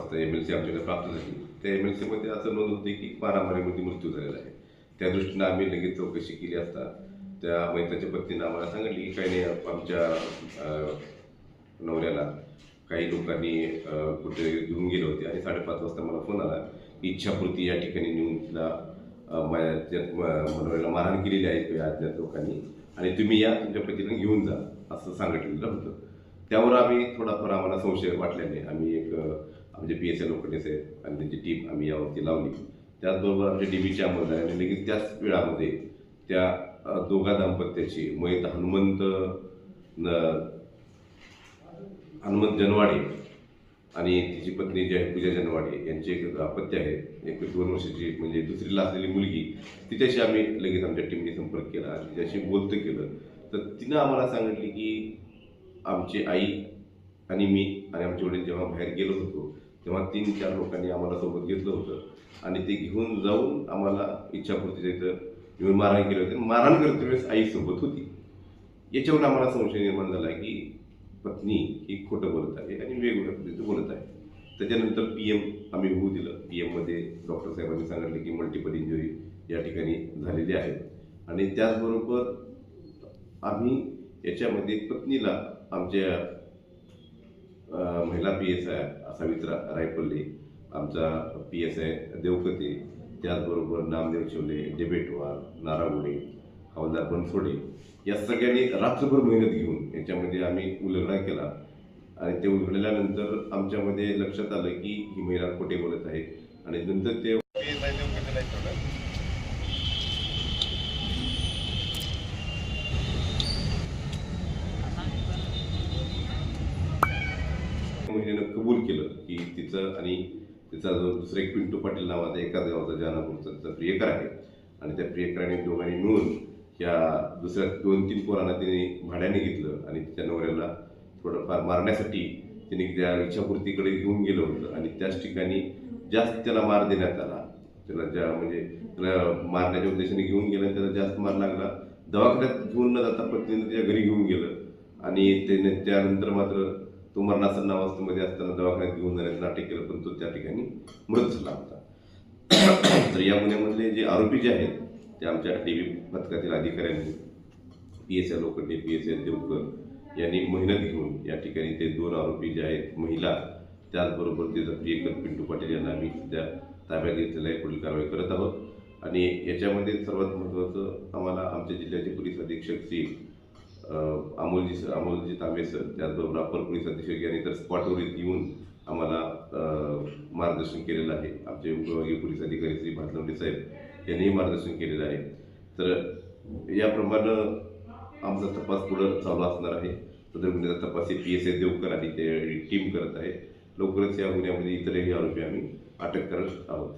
M L C आमच्याकडे प्राप्त झाली. त्या एम एल सीमध्ये असं नोंद होती की मारामारीमध्ये मृत्यू झालेला आहे. त्या दृष्टीनं आम्ही लगेच चौकशी केली असता त्या मैताच्या पत्नीनं आम्हाला सांगितली की काही नाही आमच्या नवऱ्याला काही लोकांनी अं, कुठे घेऊन गेले होते आणि साडेपाच वाजता मला फोन आला की इच्छापूर्ती या ठिकाणी नेऊन तिला अं, मारहाण केलेली आहे या अज्ञात लोकांनी आणि तुम्ही या तुमच्या पतीला घेऊन जा असं सांगितलेलं होतं. त्यावर आम्ही थोडाफार आम्हाला संशय वाटल्याने आम्ही एक आमचे पी एस एल लोखंडे साहेब आणि त्यांची टीम आम्ही यावरती लावली. त्याचबरोबर आमच्या डी आहे अंमलदाराने लगेच त्याच वेळामध्ये त्या दोघा दाम्पत्याची मयत हनुमंत न- हनुमंत जनवाडे आणि तिची पत्नी जी आहे पूजा जनवाडे यांची एक अपत्य आहे. एक दोन वर्षाची म्हणजे दुसरीला असलेली मुलगी. तिच्याशी आम्ही लगेच आमच्या टीमने संपर्क केला आणि तिच्याशी बोलतं केलं. तर तिनं आम्हाला सांगितली की आमची आई आणि मी आणि आमचे वडील जेव्हा बाहेर गेलो होतो तेव्हा तीन चार लोकांनी आम्हाला सोबत घेतलं होतं. आणि ते घेऊन जाऊन आम्हाला इच्छापूर्तीच्या इथं येऊन मारहाण केलं होतं. मारहाण करते वेळेस आई सोबत होती. याच्यावर आम्हाला संशय निर्माण झाला की पत्नी ही खोटं बोलत आहे आणि वेगवेगळ्या पद्धतीचं बोलत आहे. त्याच्यानंतर पी एम आम्ही होऊ दिलं. पी एममध्ये डॉक्टर साहेबांनी सांगितले की मल्टिपल इंजुरी या ठिकाणी झालेली आहे. आणि त्याचबरोबर आम्ही याच्यामध्ये पत्नीला आमच्या महिला P S I Savitra Raipalli आमचा पी एस आय देवपती त्याचबरोबर नामदेव शिवले डेबेटवार नारागुडे हवालदार बनसोडे या सगळ्यांनी रात्रभर मेहनत घेऊन याच्यामध्ये आम्ही उलगडा केला. आणि ते उलगडल्यानंतर आमच्यामध्ये लक्षात आलं की ही महिला खोटे बोलत आहे. आणि नंतर ते संघटनेनं कबूल केलं की तिचं आणि तिचा जो दुसरा एक पिंटू पाटील नावाचा एकाच गावाचा जानापूरचा तिचा प्रियकर आहे. आणि त्या प्रियकराने दोघांनी मिळून या दुसऱ्या दोन तीन पोरांना तिने भाड्याने घेतलं आणि तिच्या नवऱ्याला थोडंफार मारण्यासाठी तिने त्या इच्छापूर्तीकडे घेऊन गेलं होतं. आणि त्याच ठिकाणी जास्त त्याला मार देण्यात आला. त्याला ज्या म्हणजे त्याला मारण्याच्या उद्देशाने घेऊन गेलं त्याला जास्त मार लागला. दवाखान्यात घेऊन न जाता पत्नीनं त्याच्या घरी घेऊन गेलं. आणि त्याने त्यानंतर मात्र तो मरणासन्न अवस्थेमध्ये असताना दवाखान्यात घेऊन जाण्याचं नाटक केलं पण तो त्या ठिकाणी मृत झाला होता. तर या गुन्ह्यामधले जे आरोपी जे आहेत ते आमच्या डी व्ही पथकातील अधिकाऱ्यांनी P S L Lokhande P S L Devkar यांनी मेहनत घेऊन या ठिकाणी ते दोन आरोपी जे आहेत महिला त्याचबरोबर तिचा प्रियकर पिंटू पाटील यांना आम्ही सध्या ताब्यात घेतलेलं आहे पुढील कारवाई करत आहोत. आणि याच्यामध्ये सर्वात महत्त्वाचं आम्हाला आमच्या जिल्ह्याचे पोलीस अधीक्षक श्री अमोलजी सर अमोलजी तांबे सर त्याचबरोबर अप्पर पोलीस अधीक्षक यांनी तर स्पॉटवर येऊन आम्हाला मार्गदर्शन केलेलं आहे. आमचे उपविभागीय पोलीस अधिकारी श्री भातलवडे साहेब यांनीही मार्गदर्शन केलेलं आहे. तर याप्रमाणे आमचा तपास पुढं चालू असणार आहे. सदर गुन्ह्याचा तपास हे पी एस आय देवकर आणि ते टीम करत आहे. लवकरच या गुन्ह्यामध्ये इतरही आरोपी आम्ही अटक करत आहोत.